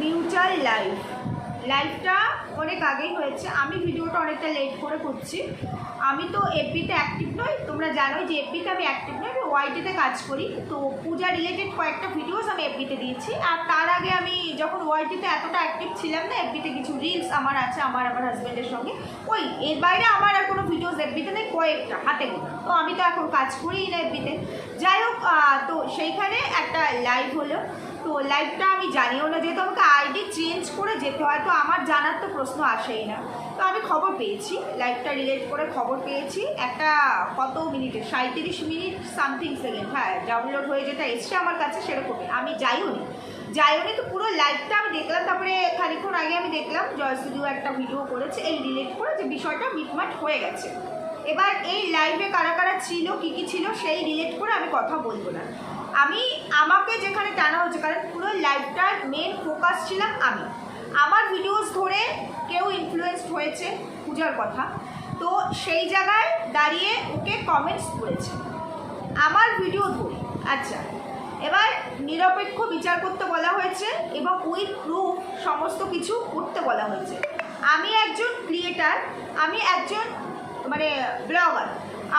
Mutual life লাইফটা অনেক আগেই হয়েছে। আমি ভিডিওটা অনেকটা লেট করে করছি। আমি তো এফবিতে অ্যাক্টিভ নই। তোমরা জানোই যে এফবিতে আমি অ্যাক্টিভ নই। আমি ওয়াইটিতে কাজ করি। তো পূজা রিলেটেড কয়েকটা ভিডিওস আমি এফবিতে দিয়েছি। আর তার আগে আমি যখন ওয়াইটিতে এতটা অ্যাক্টিভ ছিলাম না এফবিতে কিছু রিলস আমার আছে, আমার আমার হাজব্যান্ডের সঙ্গে। ওই, এর বাইরে আমার আর কোনো ভিডিওস এফবিতে নেই, কয়েকটা, হাতে তো আমি তো এখন কাজ করিই না এফবিতে যাই হোক তো সেইখানে একটা লাইভ হলো। তো লাইভটা আমি জানিও না, যেহেতু আমাকে আইডি চেঞ্জ করে যেতে হয়, তো আমার জানার তো প্রশ্ন আসেই না। তো আমি খবর পেয়েছি লাইভটা রিলেট করে খবর পেয়েছি। একটা কত মিনিটে? সাঁত্রিশ মিনিট সামথিং সেকেন্ড হ্যাঁ ডাউনলোড হয়ে যেটা এসছে আমার কাছে সেরকমই আমি যাইও নি। যাইও নি তো পুরো লাইভটা আমি দেখলাম, তারপরে খানিক্ষণ আগে আমি দেখলাম জয়সুদিও একটা ভিডিও করেছে, এই রিলেট করে যে বিষয়টা মিটমাট হয়ে গেছে। এবার এই লাইভে কারা কারা ছিল, কী কী ছিল, সেই রিলেট করে আমি কথা বলব না। আমি, আমাকে যেখানে টানা হচ্ছে কারণ পুরো লাইভটার মেন ফোকাস ছিলাম আমি। আমার ভিডিওস ধরে কেউ ইনফ্লুয়েসড হয়েছে পূজার কথা। তো সেই জায়গায় দাঁড়িয়ে ওকে কমেন্টস করেছে। আমার ভিডিও ধরে। আচ্ছা এবার নিরপেক্ষ বিচার করতে বলা হয়েছে এবং উইথ প্রুফ সমস্ত কিছু করতে বলা হয়েছে। আমি একজন ক্রিয়েটার আমি একজন মানে ব্লগার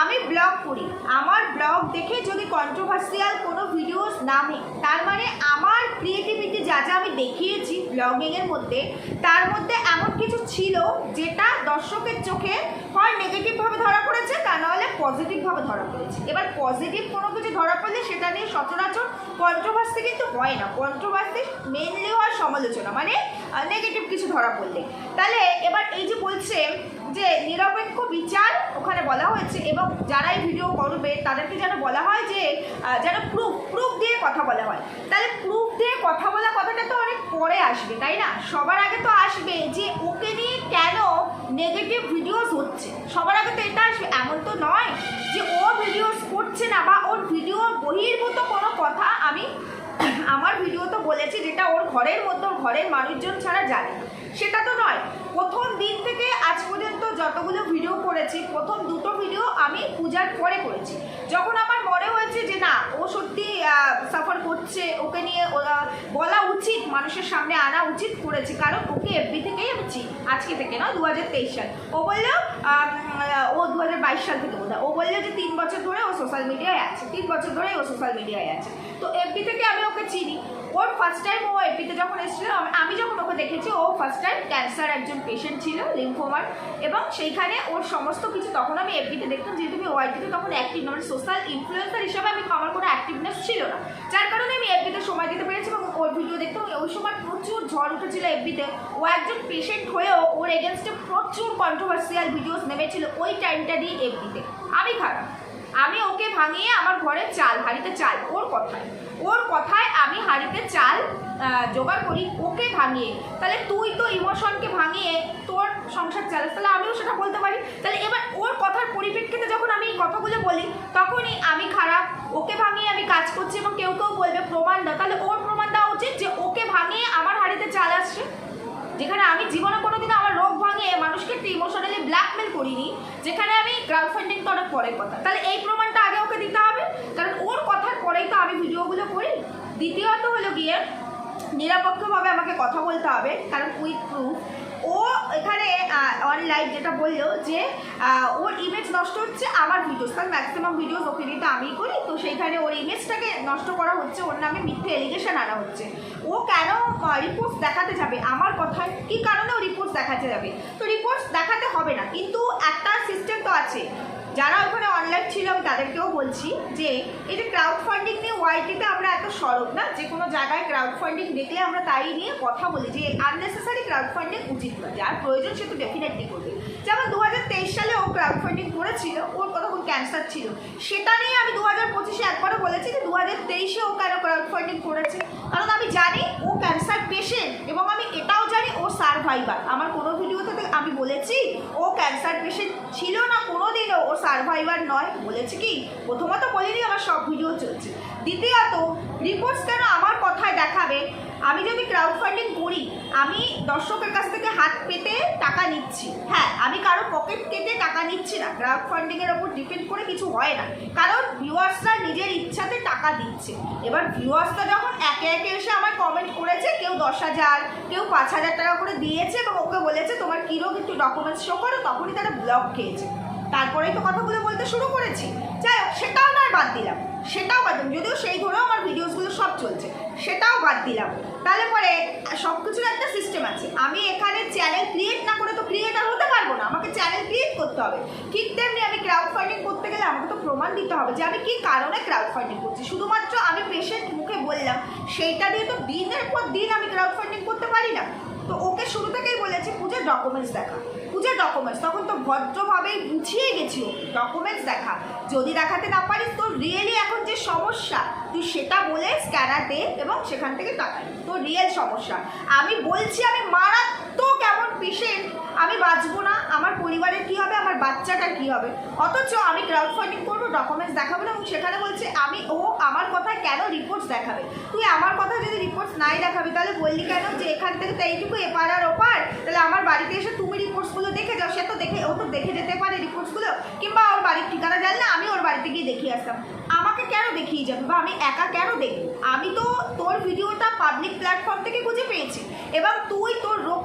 আমি ব্লগ করি। আমার ব্লগ দেখে যদি কন্ট্রোভার্সিয়াল কোনো ভিডিওস নামে, তার মানে আমার ক্রিয়েটিভিটি যা যা আমি দেখিয়েছি ব্লগিংয়ের মধ্যে, তার মধ্যে এমন কিছু ছিল যেটা দর্শকের চোখে হয় নেগেটিভভাবে ধরা পড়েছে, তা নাহলে পজিটিভভাবে ধরা পড়েছে। এবার পজিটিভ কোনো কিছু ধরা পড়লে সেটা নিয়ে সচরাচর কন্ট্রোভার্সি কিন্তু হয় না। কন্ট্রোভার্সি মেনলি হয় সমালোচনা মানে নেগেটিভ কিছু ধরা পড়লে। তাহলে এবার এই যে বলছে যে নিরপেক্ষ বিচার ওখানে বলা হয়েছে এবং যারাই ভিডিও করবে, তাদেরকে যেন বলা হয় যে যেন প্রুফ প্রুফ দিয়ে কথা বলা হয়। তাহলে প্রুফ দিয়ে কথা বলা কথাটা তো অনেক পরে আসবে, তাই না? সবার আগে তো আসবে যে, ওকে নিয়ে কেন নেগেটিভ ভিডিওস হচ্ছে? সবার আগে তো এটা আসবে, এমন তো নয় যে, ও ভিডিওস করছে না বা ওর ভিডিও বহির্ভূত কোনো কথা আমি, আমার ভিডিও তো বলেছি, যেটা ওর ঘরের মধ্যে ঘরের মানুষজন ছাড়া জানে না। সেটা তো নয়। প্রথম দিন থেকে আজ পর্যন্ত যতগুলো ভিডিও করেছি, প্রথম দুটো ভিডিও আমি পূজার পরে করেছি। যখন আমার মনে হয়েছে যে না, ও সত্যি সাফার করছে, ওকে নিয়ে বলা উচিত, মানুষের সামনে আনা উচিত করেছি, কারণ ওকে এফবি থেকেই আমি চিনি, আজকে থেকে নয় দু হাজার সাল। ও বলল ও দু হাজার বাইশ সাল থেকে বোধ ও বলল যে তিন বছর ধরে ও সোশ্যাল মিডিয়ায় আছে, তিন বছর ধরেই ও সোশ্যাল মিডিয়ায় আছে। তো এফবি থেকে আমি ওকে চিনি ওর ফার্স্ট টাইম ও এপিতে যখন এসেছিল, আমি- যখন ওকে দেখেছি, ও ফার্স্ট টাইম ক্যান্সার একজন পেশেন্ট ছিল লিম্ফোমার এবং সেইখানে ওর সমস্ত কিছু তখন আমি এপিতে দেখতাম, যেহেতু আমি ওয়াইটিতে তখন অ্যাক্টিভ মানে সোশ্যাল ইনফ্লুয়েন্সার হিসাবে আমি আমার কোনো অ্যাক্টিভনেস ছিল না। যার কারণে আমি এফবিতে সময় দিতে পেরেছি এবং ওর ভিডিও দেখতাম ওই সময় প্রচুর ঝড় উঠেছিল এফবিতে ও একজন পেশেন্ট হয়েও ওর এগেনস্টে প্রচুর কন্ট্রোভার্সিয়াল ভিডিওস নেমেছিল ওই টাইমটা দিয়ে এফবিতে আমি খারাপ। আমি ওকে ভাঙিয়ে আমার ঘরে চাল, হাঁড়িতে চাল, ওর কথায়। ওর কথায় আমি হাঁড়িতে চাল জোগাড় করি, ওকে ভাঙিয়ে। তাহলে তুই তো ইমোশনকে ভাঙিয়ে তোর সংসার চালাস। তাহলে আমিও সেটা বলতে পারি। তাহলে এবার ওর কথার পরিপ্রেক্ষিতে যখন আমি এই কথাগুলো বলি, তখনই আমি খারাপ। ওকে ভাঙিয়ে আমি কাজ করছি এবং কেউ কেউ বলবে, প্রমাণ দাও। তাহলে ওর প্রমাণ দেওয়া উচিত যে ওকে ভাঙিয়ে আমার হাঁড়িতে চাল আসছে। যেখানে আমি জীবনে কোনোদিন আমার রোগ ভাঙিয়ে মানুষকে একটু ইমোশনালি ব্ল্যাকমেল করিনি, যেখানে আমি ক্রাউড ফান্ডিং তো অনেক পরের কথা। তাহলে এই প্রমাণটা আগে ওকে দিতে হবে, কারণ ওর কথার পরেই তো আমি ভিডিওগুলো করি। দ্বিতীয়ত হলো গিয়ে নিরপেক্ষভাবে আমাকে কথা বলতে হবে, কারণ উইথ প্রুফ ও এখানে অন লাইভ যেটা বলল যে ওর ইমেজ নষ্ট হচ্ছে আমার ভিডিওস কারণ ম্যাক্সিমাম ভিডিওস ওকে দিতে আমিই করি, তো সেইখানে ওর ইমেজটাকে নষ্ট করা হচ্ছে, ওর নামে মিথ্যে এলিগেশন আনা হচ্ছে। ও কেন রিপোর্টস দেখাতে যাবে? আমার কথায় কী কারণে ও রিপোর্টস দেখাতে যাবে? তো রিপোর্টস দেখাতে হবে না, কিন্তু একটা সিস্টেম তো আছে। যারা ওখানে অনলাইন ছিল, আমি তাদেরকেও বলছি যে যে ক্রাউড ফান্ডিং ওয়াইটিতে আমরা এত সরব না, যে কোনো জায়গায় ক্রাউড ফান্ডিং দেখলে আমরা তাই নিয়ে কথা বলি যে আননেসেসারি ক্রাউড ফান্ডিং উচিত না যার প্রয়োজন সে তো ডেফিনেটলি করবে। যেমন দু হাজার তেইশ সালে ও ক্রাউড ফান্ডিং করেছিল, ওর তখন ক্যান্সার ছিল। সেটা নিয়ে আমি দু হাজার পঁচিশে একবারও বলেছি যে দু হাজার তেইশে ও কেন ক্রাউড ফান্ডিং করেছে। কারণ আমি জানি ও ক্যান্সার পেশেন্ট এবং আমি এটাও জানি ও সার্ভাইভার আমার কোনো ভিডিওতে আমি বলেছি, ও ক্যান্সার পেশেন্ট ছিল না কোনো দিনও ও সার্ভাইভার নয়। বলেছি কি? প্রথমত বলিনি, আমার সব ভিডিও চলছে। দ্বিতীয়ত রিপোর্টস কেন আমার কথায় দেখাবে? আমি যদি ক্রাউড ফান্ডিং করি, আমি দর্শকের কাছ থেকে হাত পেতে টাকা নিচ্ছি। হ্যাঁ আমি কারও পকেট কেটে টাকা নিচ্ছি না। ক্রাউড ফান্ডিংয়ের ওপর ডিপেন্ড করে কিছু হয় না। কারণ ভিউয়ার্সরা নিজের ইচ্ছাতে টাকা দিচ্ছে। এবার ভিউয়ার্সরা যখন একে একে এসে আমার কমেন্ট করেছে, কেউ দশ হাজার, কেউ পাঁচ হাজার টাকা করে দিয়েছে এবং ওকে বলেছে, তোমার কীরকম একটু ডকুমেন্টস শো করো, তখনই তারা ব্লক খেয়েছে। তারপরেই তো কথাগুলো বলতে শুরু করেছি। যাই হোক, সেটাও নয়, বাদ দিলাম। সেটাও বাদ দিলাম। যদিও সেই ধরেও আমার ভিডিওসগুলো সব চলছে, সেটাও বাদ দিলাম। তাহলে পরে সব কিছুর একটা সিস্টেম আছে। আমি এখানে চ্যানেল ক্রিয়েট না করে তো ক্রিয়েটার হতে পারব না। আমাকে চ্যানেল ক্রিয়েট করতে হবে। ঠিক তেমনি আমি ক্রাউড ফান্ডিং করতে গেলে আমাকে তো প্রমাণ দিতে হবে যে আমি কী কারণে ক্রাউড ফান্ডিং করছি। শুধুমাত্র আমি পেশেন্ট মুখে বললাম, সেইটা দিয়ে তো দিনের পর দিন আমি ক্রাউড ফান্ডিং করতে পারি না। তো ওকে শুরু থেকেই বলেছি পূজার ডকুমেন্টস দেখা। পূজার ডকুমেন্টস তখন তো ভদ্রভাবেই বুঝিয়ে গেছি ডকুমেন্টস দেখা যদি দেখাতে না পারিস তোর রিয়েলি এখন যে সমস্যা, তুই সেটা বলে স্ক্যানার দে এবং সেখান থেকে টাকা। তোর রিয়েল সমস্যা আমি বলছি, আমি মারাত্মক পেশেন্ট আমি বাঁচবো না, আমার পরিবারের কি হবে, আমার বাচ্চাটার কি হবে? অথচ আমি ক্রাউড ফান্ডিং করব ডকুমেন্টস দেখাবো না, এবং সেখানে বলছে, আমি, ও আমার কথায় কেন রিপোর্টস দেখাবে? তুই আমার কথা যদি রিপোর্টস নাই দেখাবি, তাহলে বললি কেন যে এখান থেকে তো এইটুকু এপার আর ওপার? তাহলে আমার বাড়িতে এসে তুমি রিপোর্টসগুলো দেখে যাও, সে তো দেখে, ও তো দেখে যেতে পারে রিপোর্টসগুলো কিংবা ওর বাড়ির ঠিকানা জানলে আমি ওর বাড়িতে গিয়ে দেখিয়ে আসতাম। আমাকে কেন দেখিয়ে যাবে? বা আমি একা কেন দেখব? আমি তো তোর ভিডিওটা পাবলিক প্ল্যাটফর্ম থেকে খুঁজে পেয়েছি। এবং তুই তোর রোগটাকে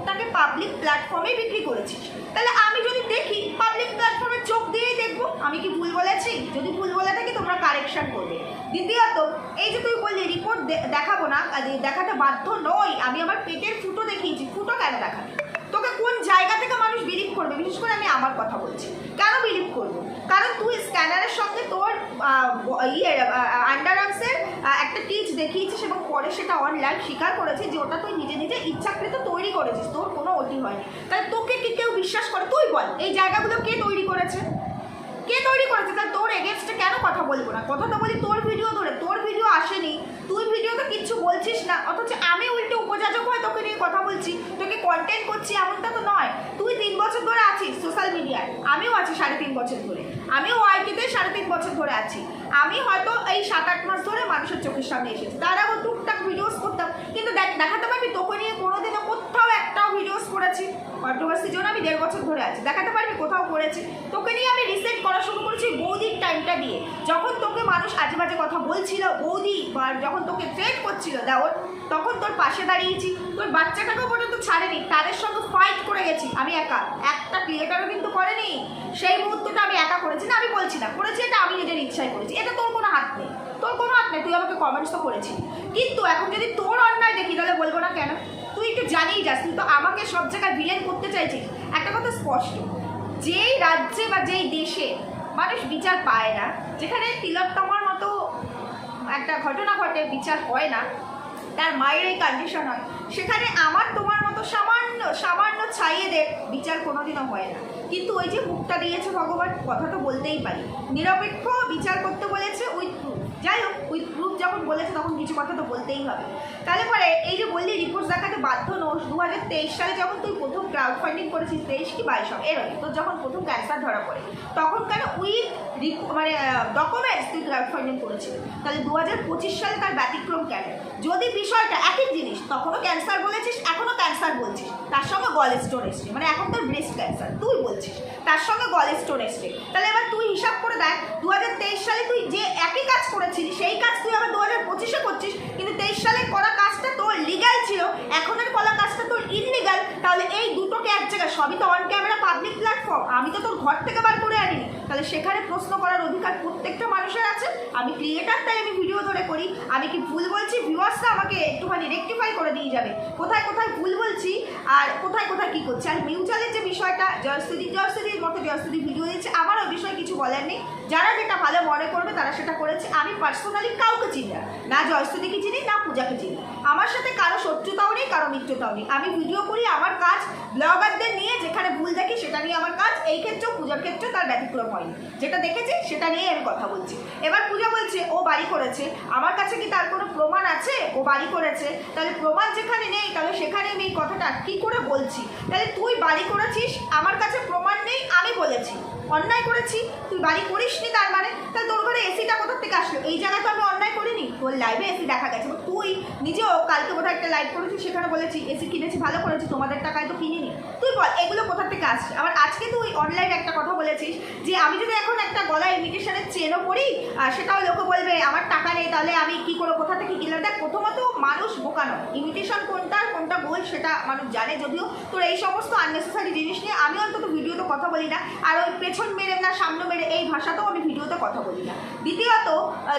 পাবলিক প্ল্যাটফর্মে বিক্রি করেছিস তাহলে আমি যদি দেখি পাবলিক প্ল্যাটফর্মে চোখ দিয়েই দেখব, আমি কি ভুল বলেছি? যদি ভুল বলে থাকি, তোমরা কারেকশান করবে। দ্বিতীয়ত, এই যে তুই বললি রিপোর্ট দেখাবো না দেখাতে বাধ্য নই। আমি আমার পেটের ফুটো দেখিয়েছি, ফুটো কেন দেখাবে? তোকে কোন জায়গা থেকে মানুষ বিলিভ করবে? বিশেষ করে আমি আমার কথা বলছি। কেন বিলিভ করব? কারণ তুই স্ক্যানারের সঙ্গে তোর ইয়ে আন্ডার আর্মসের একটা টিচ দেখিয়েছিস এবং পরে সেটা অনলাইন স্বীকার করেছিস যে ওটা তুই নিজে নিজে ইচ্ছাকৃত তৈরি করেছিস, তোর কোনো ওটি হয়নি তাহলে তোকে কি কেউ বিশ্বাস করে? তুই বল, এই জায়গাগুলো কে তৈরি করেছে? কে তৈরি করেছে? তাহলে তোর এগেনস্টে কেন কথা বলব না? কথা তো বলি তোর ভিডিও ধরে, তোর ভিডিও আসেনি। তুই ভিডিওতে কিচ্ছু বলছিস না, অথচ আমি উল্টে উপযাচক হয়ে তোকে নিয়ে কথা বলছি। কন্টেন্ট করছি এমনটা তো নয়। তুই তিন বছর ধরে আছিস সোশ্যাল মিডিয়ায় আমিও আছি সাড়ে তিন বছর ধরে। আমিও ওয়াইটিতে সাড়ে তিন বছর ধরে আছি। আমি হয়তো এই সাত আট মাস ধরে মানুষের চোখের সামনে এসেছি। তার আগে টুকটাক ভিডিওস করতাম। কিন্তু দেখ, দেখাতে পারবি তোকে নিয়ে কোনোদিনও কোথাও একটাও ভিডিওস করেছি। কন্ট্রোভার্সির জন্য আমি দেড় বছর ধরে আছি। দেখাতে পারবি কোথাও করেছি। তোকে নিয়ে আমি রিসেন্ট করা শুরু করেছি বৌদির টাইমটা দিয়ে। যখন তোকে মানুষ আজে বাজে কথা বলছিল, বৌদি বা যখন তোকে ট্রেড করছিল দেওর তখন তোর পাশে দাঁড়িয়েছি। তোর বাচ্চাটাকেও পর্যন্ত ছাড়েনি। তাদের সঙ্গে ফাইট করে গেছি। আমি একা। একটা ক্রিয়েটারও কিন্তু করেনি। সেই মুহূর্তটা আমি একা করেছি না, আমি বলছি না। করেছি এটা, আমি নিজের ইচ্ছায় করেছি। এটা তোর কোনো হাত নেই। তোর কোনো হাত নেই। তুই আমাকে কমেন্টস তো করেছিস। কিন্তু এখন যদি তোর অন্যায় দেখি, তাহলে বলব না কেন? তুই একটু জানিয়ে যাস। তুই তো আমাকে সব জায়গায় ভিলেন করতে চাইছিস। একটা কথা স্পষ্ট। যেই রাজ্যে বা যেই দেশে মানুষ বিচার পায় না, যেখানে তিলোত্তমার মতো একটা ঘটনা ঘটে, বিচার হয় না তার মায়ের এই কন্ডিশন হয়। সেখানে আমার তোমার মতো সামান্য সামান্য ছাইয়েদের বিচার কোনোদিনও হয় না। কিন্তু ওই যে মুখটা দিয়েছে ভগবান, কথা তো বলতেই পারি। নিরপেক্ষ বিচার করতে বলেছে প্রুফ যাই হোক উইথ প্রুফ যখন বলেছে তখন কিছু কথা তো বলতেই হবে। তাহলে পরে এই যে বললি রিপোর্ট দেখাতে বাধ্য নোস দু হাজার তেইশ সালে যখন তুই প্রথম ক্রাউড ফান্ডিং করেছিস, তেইশ কি বাইশ এরকম। তোর যখন প্রথম ক্যান্সার ধরা পড়ে, তখন কেন উইথ মানে ডকুমেন্টস ক্রাউড ফান্ডিং করেছিস তাহলে দু হাজার পঁচিশ সালে তার ব্যতিক্রম কেন? যদি বিষয়টা একই জিনিস, তখনও ক্যান্সার বলেছিস, এখনও ক্যান্সার বলছিস। তার সঙ্গে গল স্টোন এসছে মানে এখন তোর ব্রেস্ট ক্যান্সার তুই বলছিস। তার সঙ্গে গল স্টোন এসছে। তাহলে এবার তুই হিসাব করে দেখ দু হাজার তেইশ সালে তুই যে একই কাজ করেছিলি, সেই কাজ তুই আবার দু হাজার পঁচিশে করছিস, কিন্তু তেইশ সালে করা কাজটা তোর লিগ্যাল ছিল, এখনের করা কাজটা তোর ইনলিগাল তাহলে এই দুটোকে এক জায়গায়, সবই তো অন ক্যামেরা পাবলিক প্ল্যাটফর্ম আমি তো তোর ঘর থেকে বার করে আনিনি। তাহলে সেখানে প্রশ্ন করার অধিকার প্রত্যেকটা মানুষের আছে। আমি ক্রিয়েটার তাই আমি ভিডিও ধরে করি। আমি কি ভুল বলছি? ভিউয়ার্সরা আমাকে একটুখানি রেকটিফাই করে দিয়ে যাবে। কোথায় কোথায় ভুল বলছি আর কোথায় কোথায় কি করছি? আর মিউচুয়ালের যে বিষয়টা জয়স্তুতি জয়স্তুতির মতো জয়স্তুতি ভিডিও দিচ্ছে আমার ওই বিষয়ে কিছু বলার নেই। যারা যেটা ভালো মনে করবে, তারা সেটা করেছে। আমি পার্সোনালি কাউকে চিনি না। না জয়স্তুতিকে চিনি, না পূজাকে চিনি। আমার সাথে কারও শত্রুতাও নেই, কারও মিত্রতাও নেই। আমি ভিডিও করি, আমার কাজ। ব্লগারদের নিয়ে যেখানে ভুল দেখি, সেটা নিয়ে আমার কাজ। এই ক্ষেত্রেও পূজার ক্ষেত্রে তার ব্যতিক্রম হয়নি। যেটা দেখেছি, সেটা নিয়ে আমি কথা বলছি। এবার পূজা বলছে, ও বাড়ি করেছে। আমার কাছে কি তার কোনো প্রমাণ আছে? ও বাড়ি করেছে। তাহলে প্রমাণ যেখানে নেই, তাহলে সেখানে আমি এই কথাটা কী করে বলছি? তাহলে তুই বাড়ি করেছিস? আমার কাছে প্রমাণ নেই, আমি বলেছি। অন্যায় করেছি। তুই বাড়ি করিসনি তার মানে? তাহলে তোর ঘরে এসিটা কোথা থেকে আসলো? এই জায়গায় তো আমি অন্যায় করিনি। তোর লাইভে এসি দেখা গেছে। তুই নিজেও কালকে বোধহয় একটা লাইভ করেছিস, সেখানে বলেছি এসি কিনেছি, ভালো করেছি, তোমাদের টাকায় তো কিনিনি। তুই বল, এগুলো কোথা থেকে আসছে? আবার আজকে তুই অনলাইনে একটা কথা বলেছিস, যে আমি যদি এখন একটা গলা ইমিটেশনের চেনও করি আর সেটাও লোকে বলবে, আমার টাকা নেই, তাহলে আমি কি করে কোথা থেকে কিনলাম? দেখ, প্রথমত মানুষ বোকানো ইমিটেশন কোনটা আর বই সেটা মানুষ জানে। যদিও তোর এই সমস্ত আননেসেসারি জিনিস নিয়ে আমি অন্তত ভিডিওতে কথা বলি না। আর ওই পেছন মেরে না, সামনে মেরে, এই ভাষাতেও আমি ভিডিওতে কথা বলি না। দ্বিতীয়ত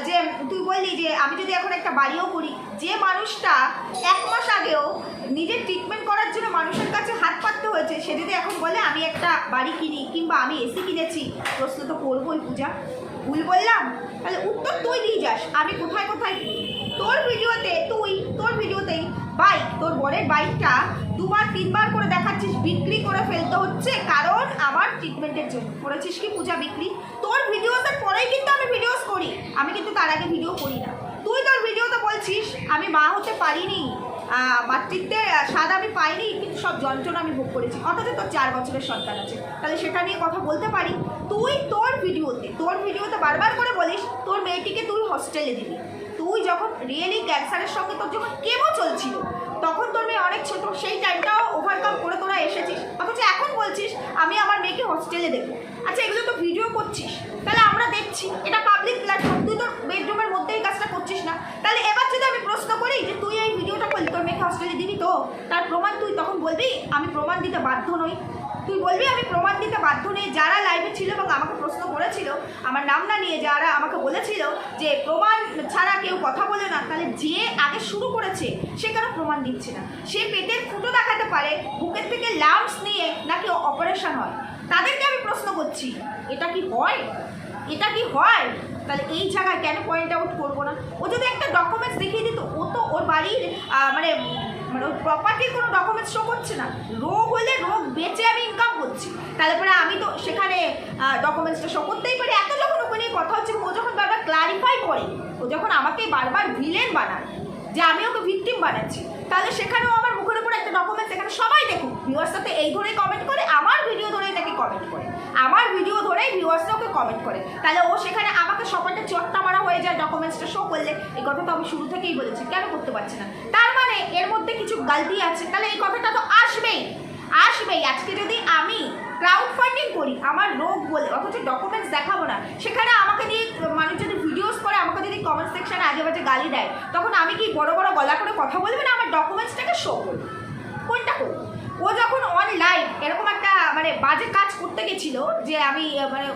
যে তুই বললি যে আমি যদি এখন একটা বাড়িও করি, যে মানুষটা এক মাস আগেও নিজের ট্রিটমেন্ট করার জন্য মানুষের কাছে হাত পাততে হয়েছে, সে যদি এখন বলে, আমি একটা বাড়ি কিনি কিংবা আমি এসি কিনেছি, প্রশ্ন তো করবোই পূজা। ভুল বললাম? তাহলে উত্তর তুই দিয়ে যাস, আমি কোথায় কোথায়? তোর ভিডিওতে তুই, তোর ভিডিওতেই বাইক তোর বরের বাইকটা দুবার তিনবার করে দেখাচ্ছিস বিক্রি করে ফেলতে হচ্ছে কারণ আমার ট্রিটমেন্টের জন্য। করেছিস কি পূজা বিক্রি? তোর ভিডিওসের পরেই কিন্তু আমি ভিডিওস করি। আমি কিন্তু তার আগে ভিডিও করি না। তুই তোর ভিডিওতে বলছিস আমি মা হতে পারিনি আহ, মাতৃত্বের স্বাদ আমি পাইনি কিন্তু সব যন্ত্রণা আমি ভোগ করেছি। অথচ তোর চার বছরের সন্তান আছে। তাহলে সেটা নিয়ে কথা বলতে পারি। তুই তোর ভিডিওতে তোর ভিডিওতে বারবার করে বলিস তোর মেয়েটিকে তুই হস্টেলে দিবি। তুই যখন রিয়েলি ক্যান্সারের সঙ্গে তোর যখন কেমো চলছিল তখন তোর মেয়ে অনেক ছোট, সেই টাইমটাও ওভারকাম করে তোরা এসেছিস। অথচ এখন বলছিস, আমি আমার মেয়েকে হোস্টেলে দেখব। আচ্ছা এগুলো তো ভিডিও করছিস। তাহলে আমরা দেখছি, এটা পাবলিক প্ল্যাটফর্ম তুই তোর বেডরুমের মধ্যে এই কাজটা করছিস না তাহলে এবার যদি আমি প্রশ্ন করি যে তুই এই ভিডিওটা করলি তোর মেয়েকে হস্টেলে দিবি তো তার প্রমাণ তুই তখন বলবি, আমি প্রমাণ দিতে বাধ্য নই। তুই বলবি, আমি প্রমাণ দিতে বাধ্য নেই। যারা লাইভে ছিল এবং আমাকে প্রশ্ন করেছিল, আমার নাম না নিয়ে যারা আমাকে বলেছিল যে প্রমাণ ছাড়া কেউ কথা বলে না, তাহলে যে আগে শুরু করেছে, সে কেন প্রমাণ দিচ্ছে না? সে পেটের ফুটো দেখাতে পারে, বুকের থেকে লাম্পস নিয়ে নাকি অপারেশন হয়? তাদেরকে আমি প্রশ্ন করছি, এটা কি হয়? এটা কি হয়? তাহলে এই জায়গায় কেন পয়েন্ট আউট করব না? ও যদি একটা ডকুমেন্টস দেখিয়ে দিত, ও তো ওর বাড়ির মানে মানে ওর প্রপার্টির কোনো ডকুমেন্টস শো করছে না। রোগ হলে রোগ বেঁচে আমি ইনকাম করছি। তাহলে পরে আমি তো সেখানে ডকুমেন্টসটা শো করতেই পারি। এত যখন ওকে নিয়ে কথা হচ্ছে, ও যখন বারবার ক্লারিফাই করে, ও যখন আমাকে বারবার ভিলেন বানায়, যে আমি ওকে ভিকটিম বানাচ্ছি, তাহলে সেখানেও আমার একটা ডকুমেন্টস এখানে সবাই দেখুক। ভিউয়ার্স সাথে এই ধরেই কমেন্ট করে, আমার ভিডিও ধরেই তাকে কমেন্ট করে। আমার ভিডিও ধরেই ভিউয়ার্সরা ওকে কমেন্ট করে। তাহলে ও সেখানে আমাকে সপাটে চট্টা মারা হয়ে যায় ডকুমেন্টসটা শো করলে। এই কথা তো আমি শুরু থেকেই বলেছি, কেন করতে পারছি না? তার মানে এর মধ্যে কিছু গালতি আছে। তাহলে এই কথাটা তো আসবেই। আসবেই। আজকে যদি আমি ক্রাউড ফান্ডিং করি, আমার রোগ বলে, অথচ ডকুমেন্টস দেখাবো না। সেখানে আমাকে দিয়ে মানুষ যদি ভিডিওস করে, আমাকে যদি কমেন্ট সেকশনে আজে বাজে গালি দেয়, তখন আমি কি বড় বড় গলা করে কথা বলব না? আমার ডকুমেন্টসটাকে শো করব। কোনটা করব? ও যখন অনলাইন এরকম একটা মানে বাজে কাজ করতে গেছিল, যে আমি মানে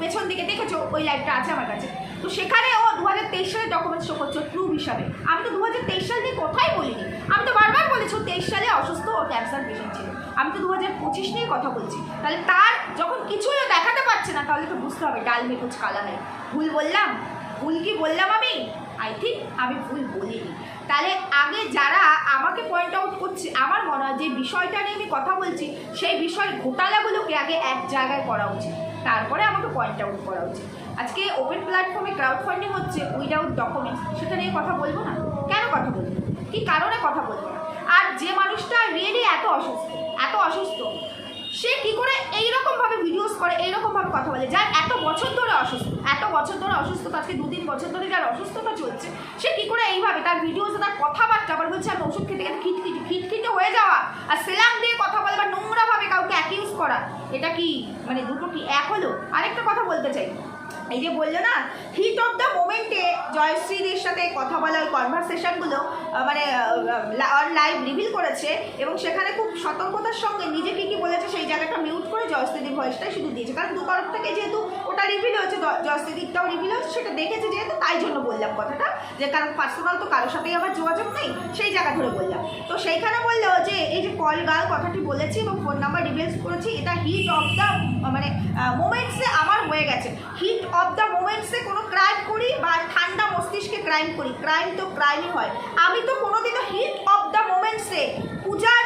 পেছন দিকে দেখেছ, ওই লাইভটা আছে আমার কাছে। তো সেখানে ও দু হাজার তেইশ সালে ডকুমেন্টস শো করছে প্রুফ হিসাবে। আমি তো দু হাজার তেইশ সাল নিয়ে কথাই বলিনি। আমি তো বারবার বলেছি তেইশ সালে অসুস্থ, ও ক্যান্সার পেশেন্ট ছিল। আমি তো দু হাজার পঁচিশ নিয়ে কথা বলছি। তাহলে তার যখন কিছুই দেখাতে পারছে না, তাহলে তো বুঝতে হবে, ডাল মেকুচ কালা নেই। ভুল বললাম? ভুল কি বললাম আমি? আই থিঙ্ক আমি ভুল বলিনি। তাহলে আগে যারা আমাকে পয়েন্ট আউট করছে, আমার মনে হয় যে বিষয়টা নিয়ে আমি কথা বলছি, সেই বিষয় ঘোটালাগুলোকে আগে এক জায়গায় করা উচিত। তারপরে আমাকে পয়েন্ট আউট করা উচিত। আজকে ওপেন প্ল্যাটফর্মে ক্রাউড ফান্ডিং হচ্ছে উইদাউট ডকুমেন্টস সেটা নিয়ে কথা বলব না? কেন কথা বলব? কি কারণে কথা বলব না? আর যে মানুষটা সে কি করে এইরকম ভাবে ভিডিওস করে, এইরকম ভাবে কথা বলে? যার এত বছর ধরে অসুস্থ, এত বছর ধরে অসুস্থ আজকে দু তিন বছর ধরে যার অসুস্থতা চলছে, সে কি করে এইভাবে তার ভিডিওস তার কথাবার্তা, আবার বলছে আমি ওষুধ খেতে গেলে খিটখিটি, খিটখিটে হয়ে যাওয়া, আর সেলাম দিয়ে কথা বলে বা নোংরাভাবে কাউকে অ্যাকিউজ করা, এটা কি মানে দুটো কি এক হলো? আরেকটা কথা বলতে চাই। এই যে বলল না হিট অফ দ্য মোমেন্টে জয়শ্রীদের সাথে কথা বলা ওই কনভারসেশনগুলো মানে লাইভ রিভিল করেছে এবং সেখানে খুব সতর্কতার সঙ্গে নিজে কী কী বলেছে সেই জায়গাটা মিউট করে জয়শ্রীদের ভয়েসটাই শুধু দিয়েছে। কারণ দু তরফ থেকে যেহেতু ওটা রিভিল হয়েছে? জয়শ্রীদিকটাও রিভিল হয়েছে, সেটা দেখেছে যেহেতু, তাই জন্য বললাম কথাটা। যে কারণ পার্সোনাল তো কারোর সাথেই আমার যোগাযোগ নেই, সেই জায়গা ধরে বললাম। তো সেইখানে বলল যে, এই যে কল গাল কথাটি বলেছি এবং ফোন নাম্বার ডিটেলস করেছি, এটা হিট অফ দ্য মানে মোমেন্টসে আমার হয়ে গেছে। হিট অফ দ্য মোমেন্টসে কোনো ক্রাইম করি বা ঠান্ডা মস্তিষ্কে ক্রাইম করি। ক্রাইম তো ক্রাইমই হয়। আমি তো কোনোদিনও হিট অফ দ্য মোমেন্টসে পূজার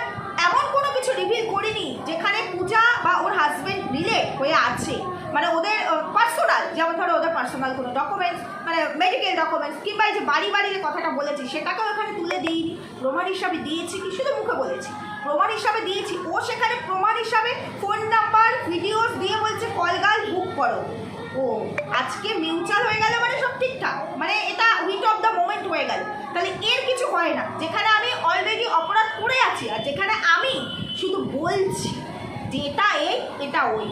এমন কোনো কিছু রিভিল করিনি, যেখানে পূজা বা ওর হাজবেন্ড রিলেট হয়ে আছে। মানে ওদের পার্সোনাল যেমন ধরো ওদের পার্সোনাল কোনো ডকুমেন্টস মানে মেডিকেল ডকুমেন্টস কিংবা এই যে বাড়ি বাড়ি যে কথাটা বলেছি, সেটাকেও এখানে তুলে দিইনি। প্রমাণ হিসাবে দিয়েছি কি? শুধু মুখে বলেছি। প্রমাণ হিসাবে দিয়েছি। ও সেখানে প্রমাণ হিসাবে ফোন নাম্বার ভিডিওস দিয়ে বলছে কলগাল বুক করো। ও, আজকে মিউচুয়াল হয়ে গেল মানে সব ঠিকঠাক। মানে এটা উইট অফ দ্য মোমেন্ট হয়ে গেল। তাহলে এর কিছু হয় না। যেখানে আমি অলরেডি অপরাধ করে আছি, আর যেখানে আমি শুধু বলছি যে এটা এই এটা ওই।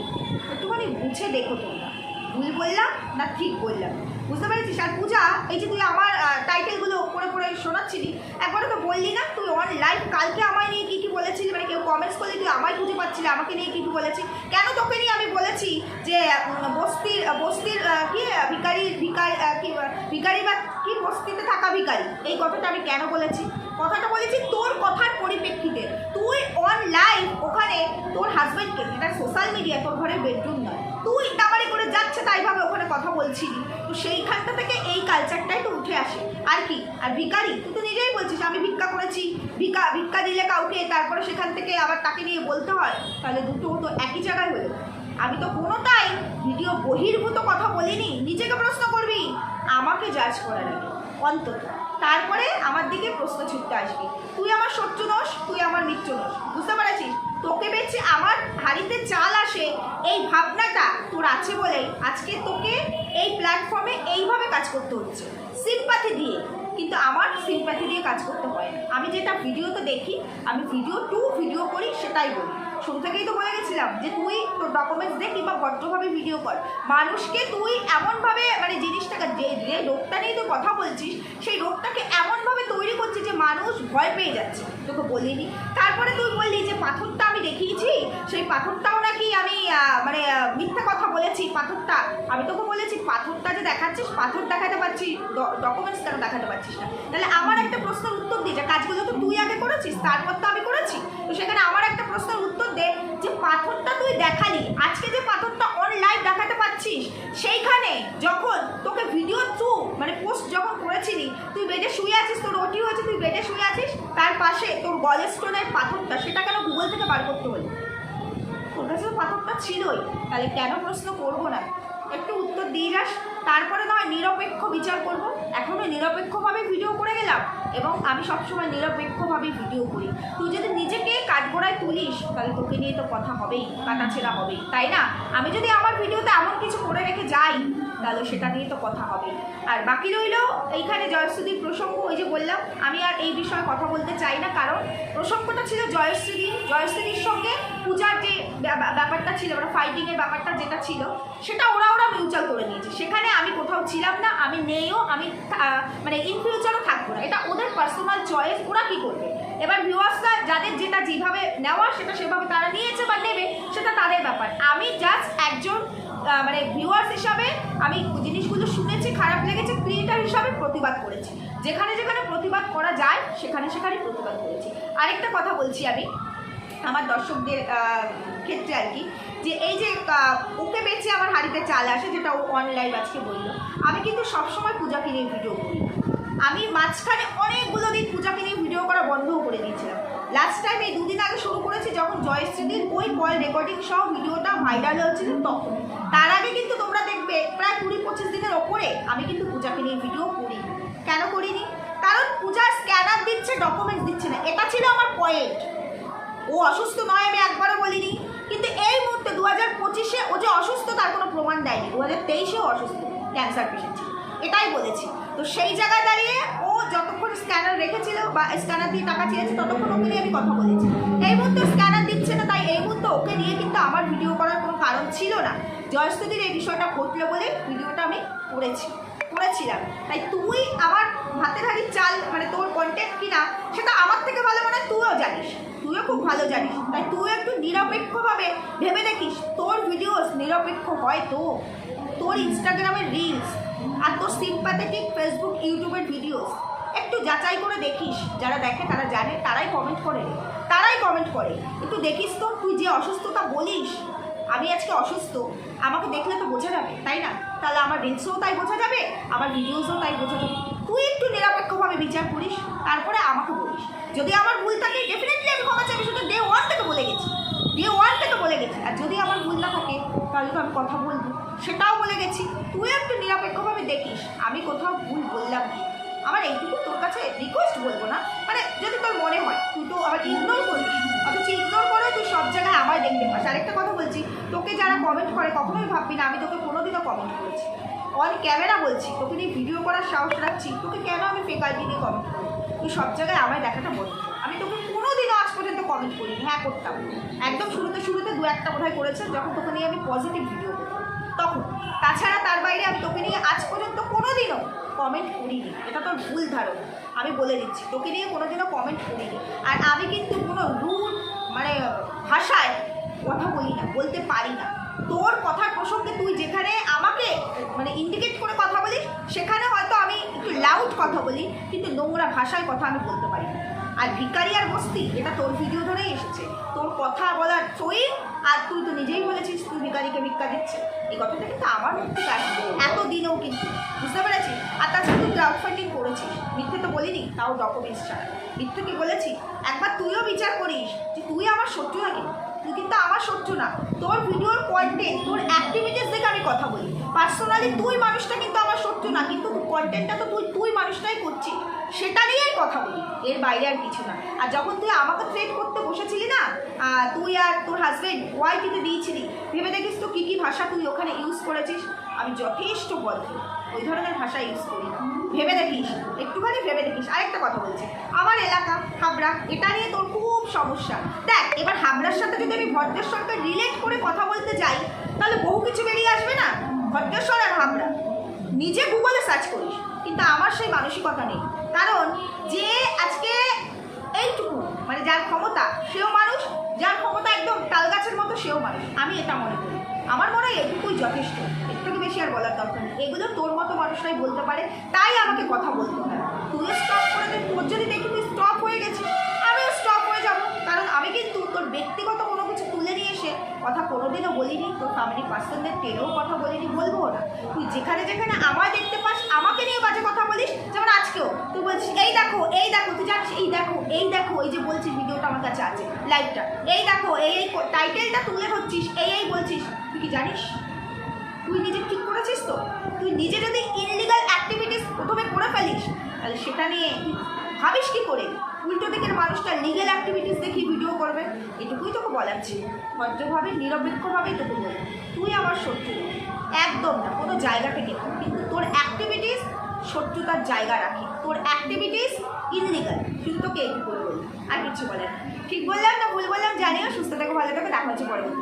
একটুখানি বুঝে দেখো তোমরা। ভুল বললাম না ঠিক বললাম? বুঝতে পেরেছিস? আর পূজা, এই যে তুই আমার টাইটেলগুলো পড়ে পড়ে শোনাচ্ছিলি, একবারও তো বললি না, তুই অন লাইভ কালকে আমায় নিয়ে কী কী বলেছিলি? মানে কেউ কমেন্টস করলে তুই আমায় খুঁজে পাচ্ছিলি, আমাকে নিয়ে কী কী বলেছি কেন তোকে নিয়ে আমি বলেছি যে বস্তির বস্তির কি, ভিকারি ভিকারি ভিকারি বা কি, বস্তিতে থাকা ভিকারি, এই কথাটা আমি কেন বলেছি? কথাটা বলেছি তোর কথার পরিপ্রেক্ষিতে। তুই অন লাইভ ওখানে তোর হাজবেন্ডকে এটা সোশ্যাল মিডিয়া তোর ঘরের বেডরুম নয়। তুই তামারি করে যাচ্ছে তাই ভাবে ওখানে কথা বলছিলি। তো সেইখানটা থেকে এই কালচারটাই তো উঠে আসে। আর কি? আর ভিকারি তুই তো নিজেই বলছিস, আমি ভিক্ষা করেছি। ভিক্ষা ভিক্ষা দিলে কাউকে, তারপরে সেখান থেকে আবার তাকে নিয়ে বলতে হয়। তাহলে দুটো তো একই জায়গায় হলো। আমি তো কোনোটাই ভিডিও বহির্ভূত কথা বলিনি। নিজেকে প্রশ্ন করবি, আমাকে জাজ করার আগে, অন্তত। তারপরে আমার দিকে প্রশ্ন ছুটতে আসবি। তুই আমার শত্রু নস, তুই আমার মিত্র নস। বুঝতে পেরেছিস? তোকে বেছে আমার হাড়িতে চাল আসে, এই ভাবনাটা তোর আছে বলেই আজকে তোকে এই প্ল্যাটফর্মে এইভাবে কাজ করতে হচ্ছে। সিম্পাথি দিয়ে। কিন্তু আমার সিম্পাথি দিয়ে কাজ করতে হয় আমি যেটা ভিডিওতে দেখি, আমি ভিডিও টু ভিডিও করি, সেটাই বলি। শুরু থেকেই তো বলে গেছিলাম যে তুই তোর ডকুমেন্টস দে কিংবা ভদ্রভাবে ভিডিও কর। মানুষকে তুই এমনভাবে মানে জিনিসটাকে যে যে রোগটা নিয়ে তুই কথা বলছিস, সেই রোগটাকে এমনভাবে তৈরি করছিস যে মানুষ ভয় পেয়ে যাচ্ছে। তোকে বলিনি। তারপরে তুই বললি যে পাথরটা আমি দেখিয়েছি, সেই পাথরটাও নাকি আমি মানে মিথ্যা কথা বলেছি। পাথরটা, আমি তোকে বলেছি, পাথরটা যে দেখাচ্ছিস, পাথর দেখাতে পারছি ডকুমেন্টস কেন দেখাতে পারছিস না? তাহলে আমার একটা প্রশ্নের উত্তর দিয়ে যে কাজগুলো তো তুই আগে করেছিস, তারপর তো আমি করেছি। তো সেখানে আমার একটা প্রশ্নের উত্তর দে যে পাথরটা তুই দেখালি, আজকে যে পাথরটা অন লাইভ দেখাতে পাচ্ছিস, সেইখানে যখন তোকে ভিডিও থ্রু মানে পোস্ট যখন করেছিলি, তুই বেডে শুয়ে আছিস, তোর ওটি হয়েছে, তুই বেডে শুয়ে আছিস, তার পাশে তোর গল স্টোনের পাথরটা, সেটা কেন গুগল থেকে বার করতে হলো? তোর কাছে তো পাথরটা ছিলই, তাহলে কেন প্রশ্ন করব না? একটু উত্তর দিয়ে যাস। তারপরে নয় নিরপেক্ষ বিচার করব। এখনও নিরপেক্ষভাবে ভিডিও করে গেলাম এবং আমি সবসময় নিরপেক্ষভাবে ভিডিও করি। তুই যদি নিজেকে কাঠগোড়ায় তুলিস, তাহলে তোকে নিয়ে তো কথা হবেই, কাটাছেড়া হবেই, তাই না? আমি যদি আমার ভিডিওতে এমন কিছু করে রেখে যাই, তাহলে সেটা নিয়ে তো কথা হবে আর বাকি রইল এইখানে জয়শ্রীদির প্রসঙ্গ, ওই যে বললাম, আমি আর এই বিষয়ে কথা বলতে চাই না, কারণ প্রসঙ্গটা ছিল জয়শ্রীদি জয়শ্রীদির সঙ্গে পূজার যে ব্যাপারটা ছিল ওরা ফাইটিংয়ের ব্যাপারটা যেটা ছিল, সেটা ওরা ওরা মিউচুয়াল করে নিয়েছে। সেখানে আমি কোথাও ছিলাম না, আমি নেইও আমি মানে ইন ফিউচারও থাকব না। এটা ওদের পার্সোনাল চয়েস ওরা কী করবে? এবার ভিউয়ার্সরা যাদের যেটা যেভাবে নেওয়া, সেটা সেভাবে তারা নিয়েছে বা নেবে, সেটা তাদের ব্যাপার। আমি জাস্ট একজন মানে ভিউয়ার্স হিসাবে আমি জিনিসগুলো শুনেছি, খারাপ লেগেছে ক্রিয়েটার হিসাবে প্রতিবাদ করেছি। যেখানে যেখানে প্রতিবাদ করা যায়, সেখানে সেখানে প্রতিবাদ করেছি। আরেকটা কথা বলছি আমি। আমার দর্শকদের ক্ষেত্রে আর কি, যে এই যে ওকে বেঁচে আমার হাড়িতে চাল আসে, যেটা ও অনলাইন আজকে বলল, আমি কিন্তু সবসময় পূজাকে নিয়ে ভিডিও করি। আমি মাঝখানে অনেকগুলো দিন পূজাকে নিয়ে ভিডিও করা বন্ধও করে দিয়েছিলাম। লাস্ট টাইম এই দুদিন আগে শুরু করেছি, যখন জয়শ্রীদির ওই কল রেকর্ডিং সহ ভিডিওটা ভাইরাল হয়েছিল তখন। তার আগে কিন্তু তোমরা দেখবে, প্রায় কুড়ি পঁচিশ দিনের ওপরে আমি কিন্তু পূজাকে নিয়ে ভিডিও করি কেন করিনি? কারণ পূজার স্ক্যানার দিচ্ছে ডকুমেন্টস দিচ্ছে না। এটা ছিল আমার পয়েন্ট ও অসুস্থ নয়, আমি একবারও বলিনি। কিন্তু এই মুহূর্তে দু হাজার পঁচিশে ও যে অসুস্থ, তার কোনো প্রমাণ দেয়নি। দু হাজার তেইশেও অসুস্থ ক্যান্সার পেশেন্ট ছিল। এটাই বলেছি। তো সেই জায়গায় দাঁড়িয়ে ও যতক্ষণ স্ক্যানার রেখেছিল বা স্ক্যানার দিয়ে টাকা চেয়েছে, ততক্ষণ ওকে নিয়ে আমি কথা বলেছি। এই মুহূর্তে স্ক্যানার দিচ্ছে না, তাই এই মুহূর্তে ওকে নিয়ে কিন্তু আমার ভিডিও করার কোনো কারণ ছিল না। জয়স্তুতির এই বিষয়টা ঘটলো বলে ভিডিওটা আমি করেছি, করেছিলাম। তাই তুই আমার হাতে হাড়ির চাল মানে তোর কন্টেন্ট কিনা, সেটা আমার থেকে ভালো মনে তুইও জানিস। তুইও খুব ভালো জানিস। তাই তুই একটু নিরপেক্ষভাবে ভেবে দেখিস, তোর ভিডিওস নিরপেক্ষ হয় তো। তোর ইনস্টাগ্রামের রিলস আর তোর সিম্প্যাথেটিক ফেসবুক ইউটিউবের ভিডিওস একটু যাচাই করে দেখিস, যারা দেখে তারা জানে, তারাই কমেন্ট করে। তারাই কমেন্ট করে। একটু দেখিস তো, তুই যে অসুস্থতা বলিস, আমি আজকে অসুস্থ, আমাকে দেখলে তো বোঝা যাবে, তাই না? তাহলে আমার রিলসও তাই বোঝা যাবে, আমার ভিডিওসও তাই বোঝা যাবে। তুই একটু নিরপেক্ষভাবে বিচার করিস, তারপরে আমাকে বলিস। যদি আমার ভুল থাকে ডেফিনেটলি আমি ক্ষমা চাইবি। শুধু ডে ওয়ান থেকে বলে গেছি। ডে ওয়ান থেকে বলে গেছি। আর যদি আমার ভুল না থাকে, তাহলে তো আমি কথা বলব। সেটাও বলে গেছি। তুই একটু নিরপেক্ষভাবে দেখিস। আমি কোথাও ভুল বললাম কি? আমার এইটুকু তোর কাছে রিকোয়েস্ট বলব না। মানে যদি তোর মনে হয়, তুই তো আবার ইগনোর করিস অথচ ইগনোর করে তুই সব জায়গায় আমার দেখতে পাস। আরেকটা কথা বলছি, তোকে যারা কমেন্ট করে, কখনোই ভাববি না, আমি তোকে কোনোদিনও কমেন্ট করেছি। অন ক্যামেরা বলছি, তোকে নিয়ে ভিডিও করার সাহস রাখছি। তোকে কেন আমি ফেক আইডি দিয়ে কমেন্ট করি তুই সব জায়গায় আমায় দেখাটা বল। আমি তোকে কোনোদিনও আজ পর্যন্ত কমেন্ট করিনি। হ্যাঁ করতাম। একদম শুরুতে শুরুতে দু একটা বোধহয় করেছে, যখন তোকে নিয়ে আমি পজিটিভ ভিডিও করতাম তাছাড়া তার বাইরে আমি তোকে নিয়ে আজ পর্যন্ত কোনোদিনও কমেন্ট করিনি। এটা তোর ভুল ধারণা। আমি বলে দিচ্ছি, তোকে নিয়ে কোনোদিনও কমেন্ট করিনি। আর আমি কিন্তু কোনো রুট মানে ভাষায় কথা বলি না, বলতে পারি না। তোর কথার প্রসঙ্গে তুই যেখানে আমাকে মানে ইন্ডিকেট করে কথা বলিস, সেখানে হয়তো আমি একটু লাউড কথা বলি, কিন্তু নোংরা ভাষায় কথা আমি বলতে পারি না। আর ভিকারি আর বস্তি, এটা তোর ভিডিও ধরেই এসেছে। তোর কথা বলার সই আর তুই তো নিজেই বলেছিস তুই ভিকারিকে ভিক্ষা দিচ্ছে এই কথাটা কিন্তু আমার মুখ থেকে আসবে এত দিনেও কিন্তু, বুঝতে পেরেছিস? আর তাছাড়া তুই ক্রাউড ফান্ডিং করেছিস। মিথ্যে তো বলিনি, তাও ডকুমেন্টস ছাড়া। মিথ্যে কি বলেছি? একবার তুইও বিচার করিস যে তুই আমার শত্রু নাকি? তুই কিন্তু আমার শত্রু না। তোর ভিডিওর কন্টেন্ট তোর অ্যাক্টিভিটিস দেখে আমি কথা বলি। পার্সোনালি তুই মানুষটা কিন্তু আমার শত্রু না, কিন্তু কন্টেন্টটা তো তুই তুই মানুষটাই করছিস, সেটা নিয়েই কথা বলি, এর বাইরে আর কিছু না আর যখন তুই আমাকে ট্রেড করতে বসেছিলি না তুই আর তোর হাজবেন্ড ওয়াইটিতে দিয়েছিলি, ভেবে দেখিস তো কী কী ভাষা তুই ওখানে ইউজ করেছিস আমি যথেষ্ট বদ্ধ ওই ধরনের ভাষা ইউজ করি না। ভেবে দেখিস, একটুখানি ভেবে দেখিস, আরেকটা কথা বলছি। আমার এলাকা, হাবড়া, এটা নিয়ে তোর খুব সমস্যা। দেখ, এবার হাবড়ার সাথে যদি আমি ভদ্রেশ্বরকে রিলেট করে কথা বলতে যাই, তাহলে বহু কিছু বেরিয়ে আসবে না? ভদ্রেশ্বর আর হাবড়া। নিজে গুগলে সার্চ করিস, কিন্তু আমার সেই মানসিকতা নেই। কারণ যে আজকে এইটুকু মানে যার ক্ষমতা, সেও মানুষ, যার ক্ষমতা একদম তাল গাছের মতো সেও মানুষ। আমি এটা মনে করি। আমার মনে হয় এটুকুই যথেষ্ট। থেকে বেশি আর বলার দরকার নেই। এগুলো তোর মতো মানুষরাই বলতে পারে, তাই আমাকে কথা বলতে হয়। তুইও স্টপ করে দে, তোর যদি দেখি তুই স্টপ হয়ে গেছিস, আমিও স্টপ হয়ে যাব। কারণ আমি কিন্তু তোর ব্যক্তিগত কোনো কিছু তুলে নিয়ে এসে কথা কোনোদিনও বলিনি, তোর ফ্যামিলি পার্সনদের টেনেও কথা বলিনি, বলব না। তুই যেখানে যেখানে আমায় দেখতে পাস, আমাকে নিয়ে বাজে কথা বলিস, যেমন আজকেও তুই বলছিস, এই দেখো এই দেখো, তুই জানিস এই দেখো এই দেখো, এই যে বলছিস ভিডিওটা আমার কাছে আছে লাইভটা এই দেখো, এই এই টাইটেলটা তুলে হচ্ছিস এই এই বলছিস, তুই কি জানিস? তুই নিজে ঠিক করেছিস তো? তুই নিজে যদি ইনলিগাল অ্যাক্টিভিটিস প্রথমে করে ফেলিস, তাহলে সেটা নিয়ে ভাবিস কি করে? উল্টো দিকের মানুষটা লিগেল অ্যাক্টিভিটিস দেখি ভিডিও করবে, এটুকুই তোকে বলার ছিল। ভদ্রভাবে, নিরপেক্ষভাবেই তোকে বলব। তুই আমার শত্রু। একদম না, কোনো জায়গা থেকে কিন্তু তোর অ্যাক্টিভিটিস শত্রুতার জায়গা রাখে। তোর অ্যাক্টিভিটিস ইনলিগাল শুধু তোকে এইটুকু বলি আর কিছু বলে ঠিক বললাম না ভুল বললাম, জানিও, সুস্থ থাকো, ভালো থাকো, দেখা হচ্ছে পরবর্তী।